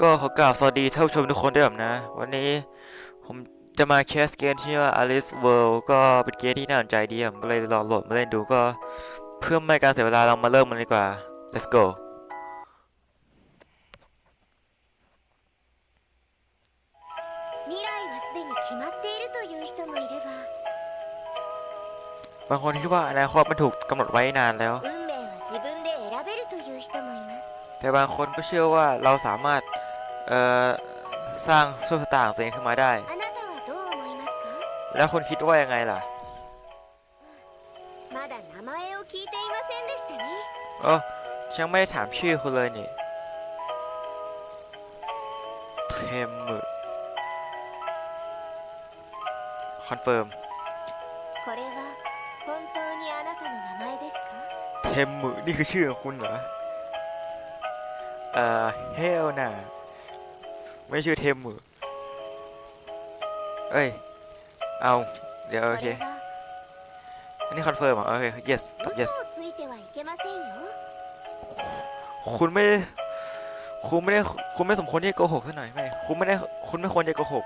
ก็ขอกล่าวสวัสดีท่านผู้ชมทุกคนด้วยนะ วันนี้ผมจะมาแคสเกมที่ว่า Alice World ก็เป็นเกมที่น่าสนใจดีผมก็เลยลองโหลดมาเล่นดูก็เพื่อไม่การเสียเวลาเรามาเริ่มมันดีกว่า let's go บางคนคิดว่าอนาคตมันถูกกำหนดไว้นานแล้ว แต่บางคนก็เชื่อว่าเราสามารถสร้างโชคชะตาขงตัวเองขึ้นมาได้ แล้วคุณคิดว่ายังไงล่ะเออฉันไม่ได้ถามชื่อคุณเลยนี่เทมุคอนเฟิร์มเทมุนี่คือชื่อของคุณเหรอ เอ่อเฮลน่ะ ไม่ชื่อเทมเอเอ้ย เอา เดี๋ยวโอเค อันนี้คอนเฟิร์มอะโอเค yes yes คุณไม่ คุณไม่ได้ คุณไม่สมควรที่จะโกหกซะหน่อยไม่ คุณไม่ได้ คุณไม่ควรจะโกหก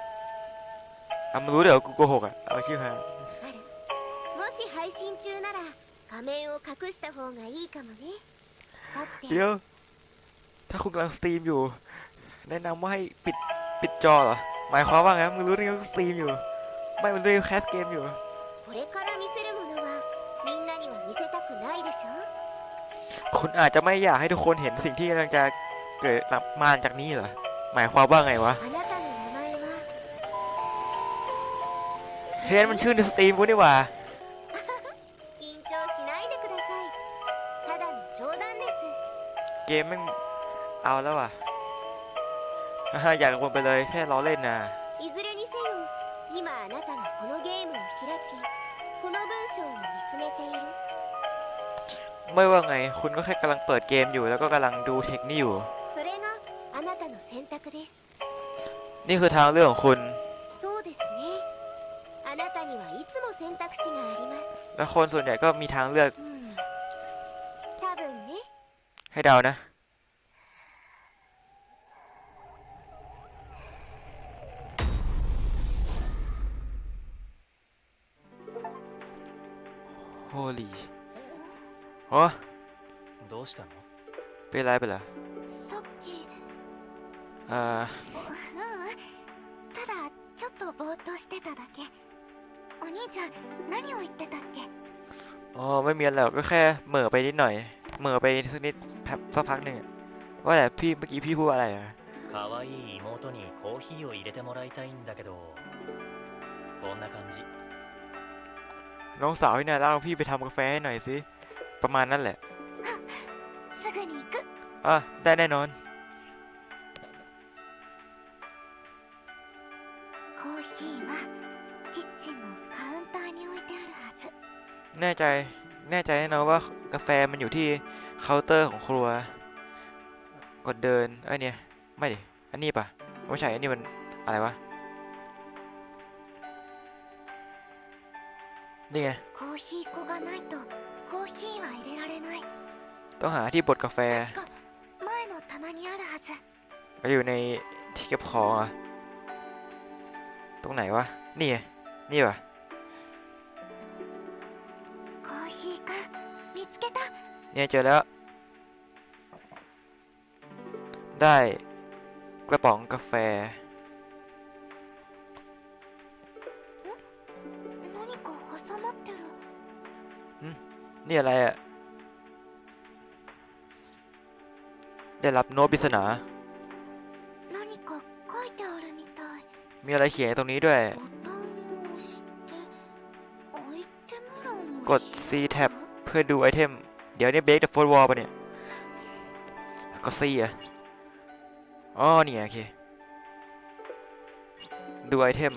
อาะมัรู้เดี๋ยวกูโกหกอะ เอาชื่อฮะเดี๋ยว ถ้าคุณกำลังสตรีมอยู่ แนะนำว่าให้ปิดปิดจอเหรอ หมายความว่าไงมึงรู้ได้ไงว่าสตรีมอยู่ ไม่มันด้วยแคสเกมอยู่ คุณอาจจะไม่อยากให้ทุกคนเห็นสิ่งที่กำลังจะเกิดรับมานจากนี้เหรอ หมายความว่าไงวะ เฮ้ยมันชื่อในสตรีมกูนี่ว่าเกมมัน เอาแล้วว่ะ อ่าอย่ากังวลไปเลยแค่ล้อเล่นนะ いずれにせよ今あなたがこのゲームを開きこの文章を見つめている ไม่ว่าไง คุณก็แค่กำลังเปิดเกมอยู่ แล้วก็กำลังดูเทคนี่อยู่ それがあなたの選択です นี่คือทางเลือกของคุณ そうですねあなたにはいつも選択肢があります และคนส่วนใหญ่ก็มีทางเลือก うん多分ね ให้เดานะ โฮลี่โอ้ どうしたの เป็นไรไปเหรอ さっき เอ่อ ううんただちょっとぼーっとしてただけお兄ちゃん何を言ってたっけ อ๋อไม่มีอะไรหรอกก็แค่เหม่อไปนิดหน่อย เหม่อไปสักนิดแป๊บสักพักหนึ่งอะว่าแต่พี่เมื่อกี้พี่พูดอะไรอ่ะ 可愛い妹にコーヒーを入れてもらいたいんだけどこんな感じ น้องสาวที่น่ารักขอพี่ไปทำกาแฟให้หน่อยสิ ประมาณนั้นแหละอะได้แน่นอน แน่ใจ แน่ใจแน่นอนว่ากาแฟมันอยู่ที่เคาน์เตอร์ของครัว กดเดินไอ้เนี่ย ไม่ดิ อันนี้ปะไม่ใช่ อันนี้มันอะไรวะ นี่ไงต้องหาที่บดกาแฟไปอยู่ในที่เก็บของอะตรงไหนวะ นี่ไงนี่วะเนี่ยเจอแล้ว ได้กระป๋องกาแฟ นี่อะไรอะได้รับโน้ตปริศนามีอะไรเขียนตรงนี้ด้วย กด C tab เพื่อดูไอเทม เดี๋ยวนี้เบรกเดอะโฟร์วอลปะเนี่ย กด C อะอ๋อเนี่ยโอเค ดูไอเทม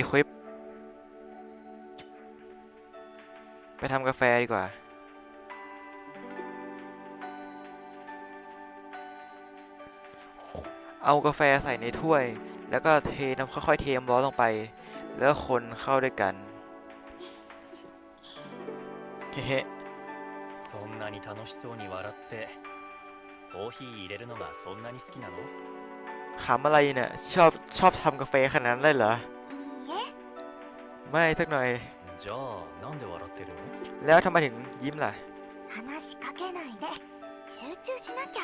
equip ทำกาแฟดีกว่า เอากาแฟใส่ในถ้วย แล้วก็เทน้ำค่อยๆเทน้ำร้อนลงไป แล้วคนเข้าด้วยกัน เฮ้ そんなに楽しそうに笑って コーヒー入れるのがそんなに好きなの ขำอะไรเนี่ย ชอบชอบทำกาแฟขนาดนั้นเลยเหรอ いいえ ไม่สักหน่อย じゃあなんで笑ってるの แล้วทำไมถึงยิ้มล่ะ 話しかけないで集中しなきゃ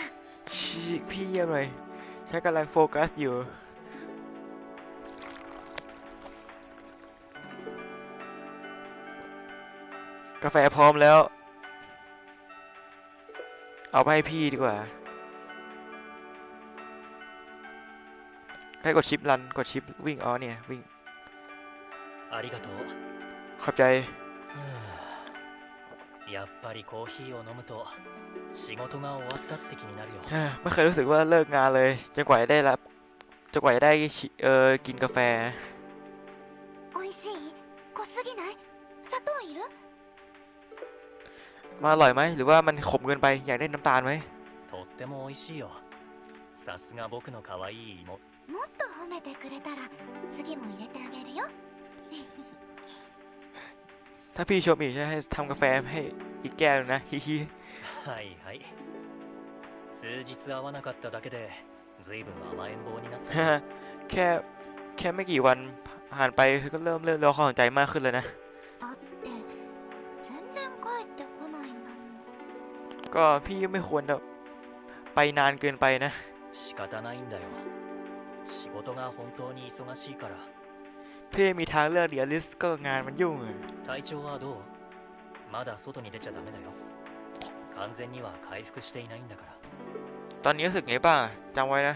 ชิพี่เยี่ยมเลยฉันกำลังโฟกัสอยู่ กาแฟพร้อมแล้ว เอาไปให้พี่ดีกว่า ให้กดชิปรัน กดชิปวิ่งอ๋อเนี่ย วิ่ง ありがとう ขอบใจ やっぱりコーヒーを飲むと仕事が終わったって気になるよ ไม่เคยรู้สึกว่าเลิกงานเลยจนกว่าจะได้รับจนกว่าจะได้ชิเออกินกาแฟ 美味しい濃すぎない砂糖いる มาอร่อยไหม หรือว่ามันขมเกินไป อยากได้น้ำตาลไหม とっても美味しいよさすが僕の可愛い妹もっと褒めてくれたら次も入れてあげるよ ถ้าพี่ชมอีกจะให้ทำกาแฟให้อีกแก้วหนึ่งนะ ฮิฮิ はいはい数日会わなかっただけで随分甘えん坊になった ฮ่าแค่แค่ไม่กี่วันผ่านไปเธอก็เริ่มเริ่มรอความสนใจมากขึ้นเลยนะ だって全然帰ってこないんだもん ก็พี่ไม่ควรจะไปนานเกินไปนะ 仕方ないんだよ仕事が本当に忙しいから พี่มีทางเลือกเดียวลิสก็งานมันยุ่งอะ 体調はどうまだ外に出ちゃダメだよ完全には回復していないんだから ตอนนี้รู้สึกไงบ้างจำไว้นะ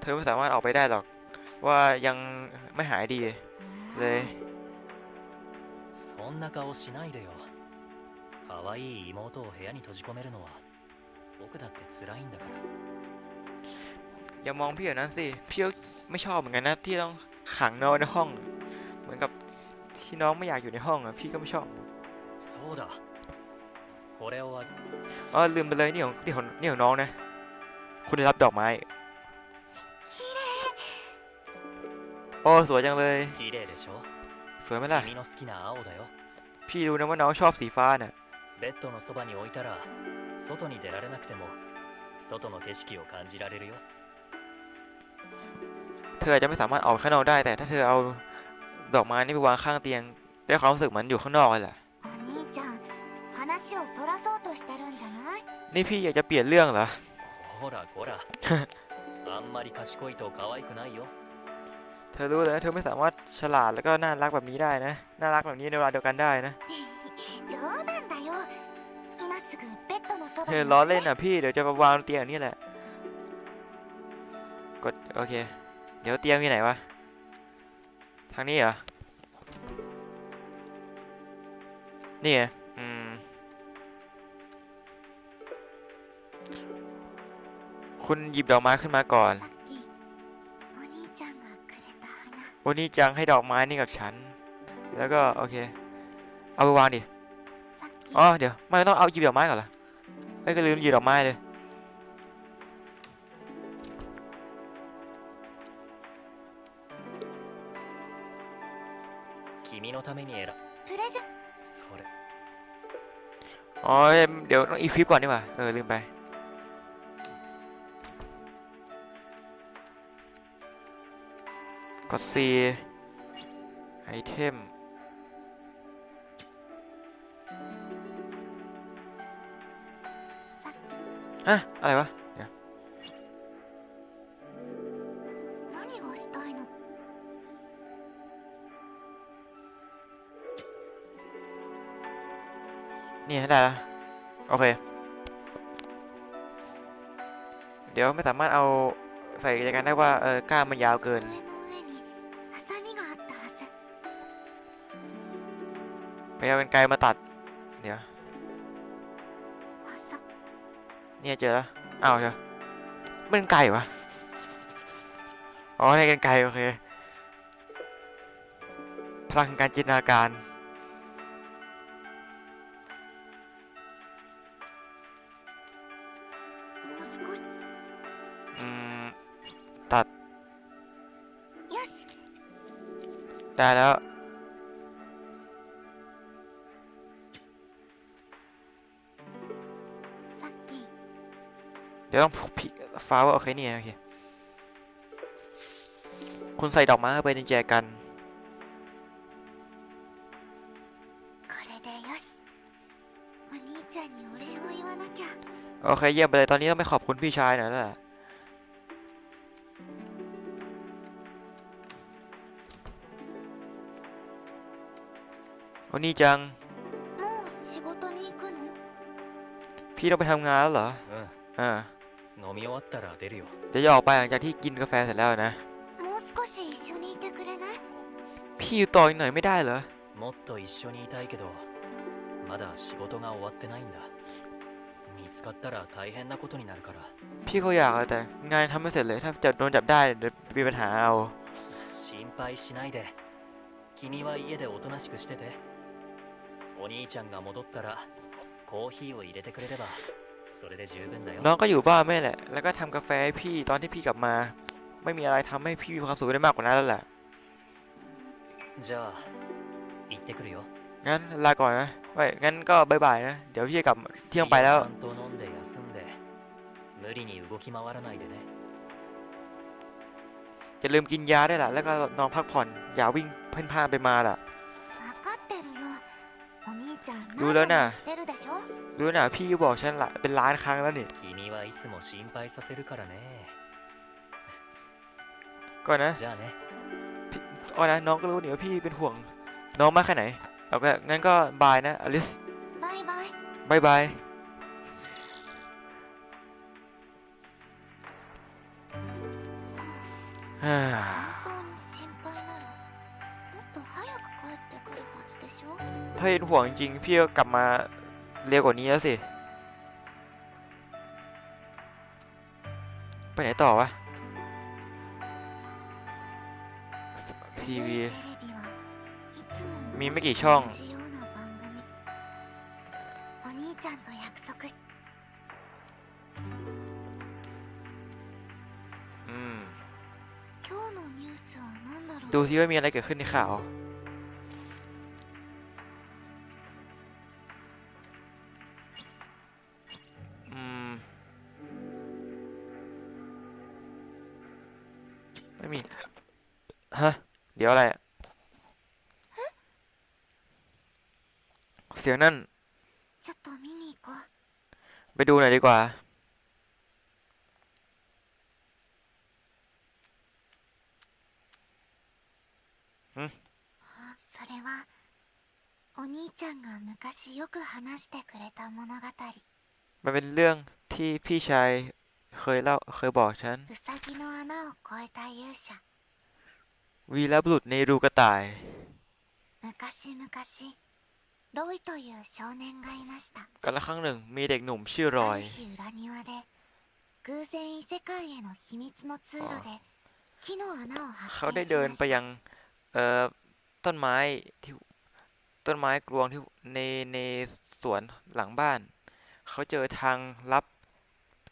เธอไม่สามารถออกไปได้หรอก ว่ายังไม่หายดีเลย そんな顔しないでよ可愛い妹を部屋に閉じ込めるのは僕だって辛いんだから อย่ามองพี่แบบนั้นสิ พี่ก็ไม่ชอบเหมือนกันนะ ที่ต้องขังน้องในห้อง เหมือนกับที่น้องไม่อยากอยู่ในห้องอะพี่ก็ไม่ชอบ そうだこれをあ อ๋อลืมไปเลยนี่ของนี่ของนี่ของน้องนะ คุณได้รับดอกไม้ โอ้สวยจังเลย 綺麗でしょ สวยไหมล่ะ 君の好きな青だよ พี่รู้นะว่าน้องชอบสีฟ้าน่ะ ベッドのそばに置いたら外に出られなくても外の景色を感じられるよ เธออาจจะไม่สามารถออกข้างนอกได้ แต่ถ้าเธอเอา ดอกไม้นี่ไปวางข้างเตียงได้ความรู้สึกเหมือนอยู่ข้างนอกเลยแหละนี่พี่อยากจะเปลี่ยนเรื่องเหรอเธอรู้เลยนะเธอไม่สามารถฉลาดแล้วก็น่ารักแบบนี้ได้นะ น่ารักแบบนี้ในเวลาเดียวกันได้นะเธอล้อเล่นอะพี่เดี๋ยวจะวางเตียงนี่แหละ กดโอเค เดี๋ยวเตียงอยู่ไหนวะ ทางนี้เหรอ นี่ไงอืม คุณหยิบดอกไม้ขึ้นมาก่อนโอนี่จังให้ดอกไม้นี่กับฉัน แล้วก็โอเค เอาไปวางดิ อ๋อ เดี๋ยว ไม่ต้องเอาหยิบดอกไม้ก่อนละไม่ก็ลืมหยิบดอกไม้เลย ために選プレゼンそれ อ๋อเดี๋ยวต้องอีคลิปก่อนดีกว่า เออ ลืมไป กด C ไอเทม さっ อะอะไรวะ ี่ได้ละโอเค เดี๋ยวไม่สามารถเอาใส่ใจกันได้ว่าเออก้ามันยาวเกิน ไปเอาเป็นไกลมาตัด เดี๋ยว เนี่ยเจอแล้วอ้าวเดี๋ยวมันไกลวะอ๋อในกันไกลโอเคพลังการจินตนาการ ได้แล้ว เดี๋ยวต้องพิฟ้าว่าโอเคเนี่ยโอเค คุณใส่ดอกไม้ไปในแจกัน โอเคเยี่ยมไปเลย ตอนนี้ต้องไปขอบคุณพี่ชายหน่อยแล้วะ โอ้นี่จัง もう仕事に行くの พี่ต้องไปทำงานแล้วเหรอ う อ่า ん飲み終わったら出るよ เดี๋ยวจะออกไปหลังจากที่กินกาแฟเสร็จแล้วนะ もう少し一緒にいてくれない พี่อยู่ต่ออีกหน่อยไม่ได้เหรอ もっと一緒にいたいけどまだ仕事が終わってないんだ見つかったら大変なことになるから พี่ก็อยากอะแต่งานทำไม่เสร็จเลย ถ้าจะโดนจับได้เดี๋ยวมีปัญหาเอา 心配しないで君は家でおとなしくしてて お兄ちゃんが戻ったらコーヒーを入れてくれればそれで十分だよ น้องก็อยู่บ้านแม่แหละ แล้วก็ทำกาแฟให้พี่ตอนที่พี่กลับมา ไม่มีอะไรทำให้พี่มีความสุขได้มากกว่านั้นแล้วแหละ じゃあ行ってくるよ งั้นลาก่อนนะไว้งั้นก็บายบายนะ เดี๋ยวพี่จะกลับเที่ยงไปแล้ว ちゃんと飲んで休んで無理に動き回らないでね อย่าลืมกินยาได้วยล่ะ แล้วก็นอนพักผ่อน อย่าวิ่งเพ่นพ่านไปมาล่ะ รู้แล้วน่ะรู้น่ะพี่บอกฉันละเป็นล้านครั้งแล้วนี่ก็นะเจ้าเนอ๋อนะน้องก็รู้นี่ว่าพี่เป็นห่วงน้องมากแค่ไหนเอาก็งั้นก็บายนะอลิสบายบายบายบายฮ่า ถ้าเป็นห่วงจริงพี่ก็กลับมาเร็วกว่านี้แล้วสิ ไปไหนต่อวะ ทีวี มีไม่กี่ช่อง ดูซิว่ามีอะไรเกิดขึ้นในข่าว ไม่มี ฮะ เดี๋ยวอะไรอะเสียงนั่น ちょっと見に行こう ไปดูหน่อยดีกว่า あそれはお兄ちゃんが昔よく話してくれた物語 มันเป็นเรื่องที่พี่ชาย เคยเล่าเคยบอกฉัน วีรบุรุษในรูกระต่าย กันละครั้งหนึ่งมีเด็กหนุ่มชื่อรอย เขาได้เดินไปยังเอ่อต้นไม้ที่ต้นไม้กลวงที่ในในสวนหลังบ้าน เขาเจอทางลับ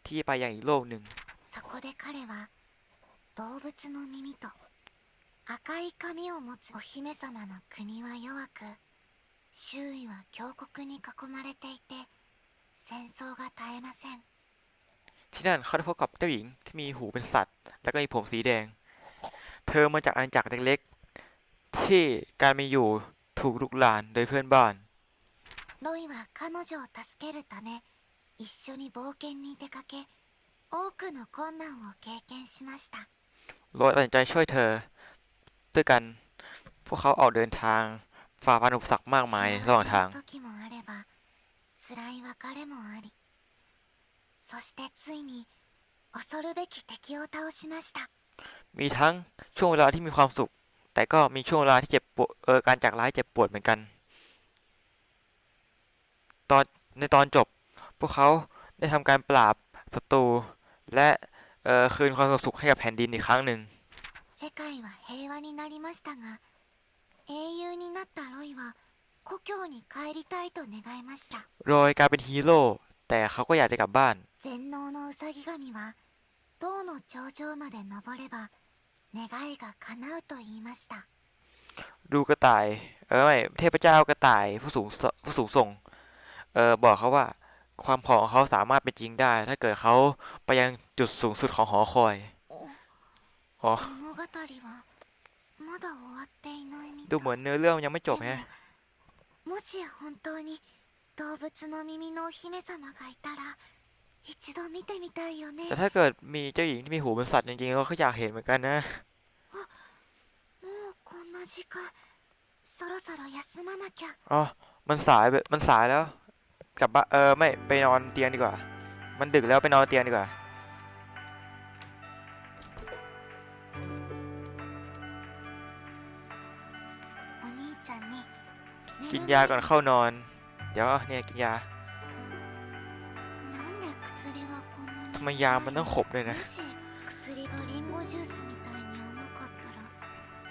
ที่ไปยังอีกโลกหนึ่ง そこで彼は動物の耳と赤い髪を持つお姫様の国は弱く周囲は強国に囲まれていて戦争が絶えません ที่นั่นเขาได้พบกับเจ้าหญิงที่มีหูเป็นสัตว์ แล้วก็มีผมสีแดง เธอมาจากอาณาจักรเล็กๆที่การมีอยู่ถูกลุกลานโดยเพื่อนบ้าน ロイは彼女を助けるため 一緒に冒険に出かけ多くの困難を経験しました โรยตัดสินใจช่วยเธอ ด้วยกัน พวกเขาออกเดินทางฝ่าฟันอุปสรรคมากมายระหว่างทาง 幸せな時もあれば辛い別れもありそしてついに恐るべき敵を倒しました มีทั้งช่วงเวลาที่มีความสุข แต่ก็มีช่วงเวลาที่เจ็บปวดเออการจากร้ายเจ็บปวดเหมือนกัน ตอนในตอนจบ พวกเขาได้ทำการปราบศัตรูและเออคืนความสุขให้กับแผ่นดินอีกครั้งหนึ่ง 世界は平和になりましたが英雄になったロイは故郷に帰りたいと願いました โรยกลายเป็นฮีโร่แต่เขาก็อยากจะกลับบ้าน 全能のウサギ神は塔の頂上まで登れば願いが叶うと言いました ดูกระต่าย เออไม่เทพเจ้ากระต่ายผู้สูงสผู้สูงส่ง เออบอกเขาว่า ความผอมของเขาสามารถเป็นจริงได้ ถ้าเกิดเขาไปยังจุดสูงสุดของหอคอย อ๋อ 物語はまだ終わっていないみ ดู たい เหมือนเนื้อเรื่องยังไม่จบ で แฮะ ももしや本当に動物の耳のお姫様がいたら一度見てみたいよね แต่ถ้าเกิดมีเจ้าหญิงที่มีหูเป็นสัตว์จริงๆก็อยากเห็นเหมือนกันนะ もうこんな時間そろそろ休まなきゃ อ๋อ มันสายไปมันสายแล้ว กลับบ้าเออไม่ไปนอนเตียงดีกว่า มันดึกแล้วไปนอนเตียงดีกว่า กินยาก่อนเข้านอน เดี๋ยวเนี่ยกินยาทำไมยามันต้องขบเลยนะ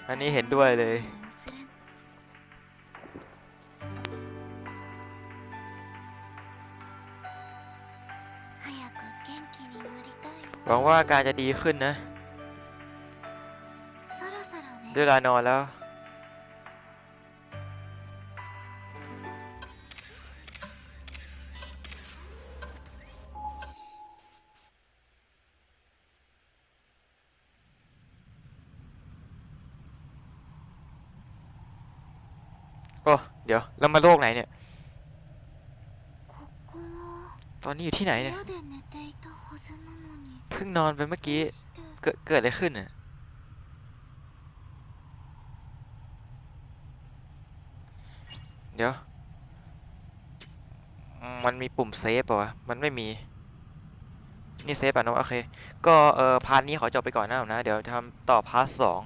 อันนี้เห็นด้วยเลย หวังว่าการจะดีขึ้นนะเวลานอนแล้ว โอ้ เดี๋ยว เรามาโลกไหนเนี่ย ตอนนี้อยู่ที่ไหนเนี่ย พิ่งนอนไปเมื่อกี้ เกิดเกิดอะไรขึ้นอะเดี๋ยว มันมีปุ่มเซฟป่าวะ มันไม่มี นี่เซฟอะน้โอเค ก็เออพาร์ทนี้ขอจบไปก่อนนะผมนะ เดี๋ยวทำต่อพาร์ทสอง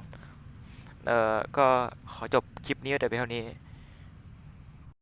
เออก็ขอจบคลิปนี้แต่เพียงเท่านี้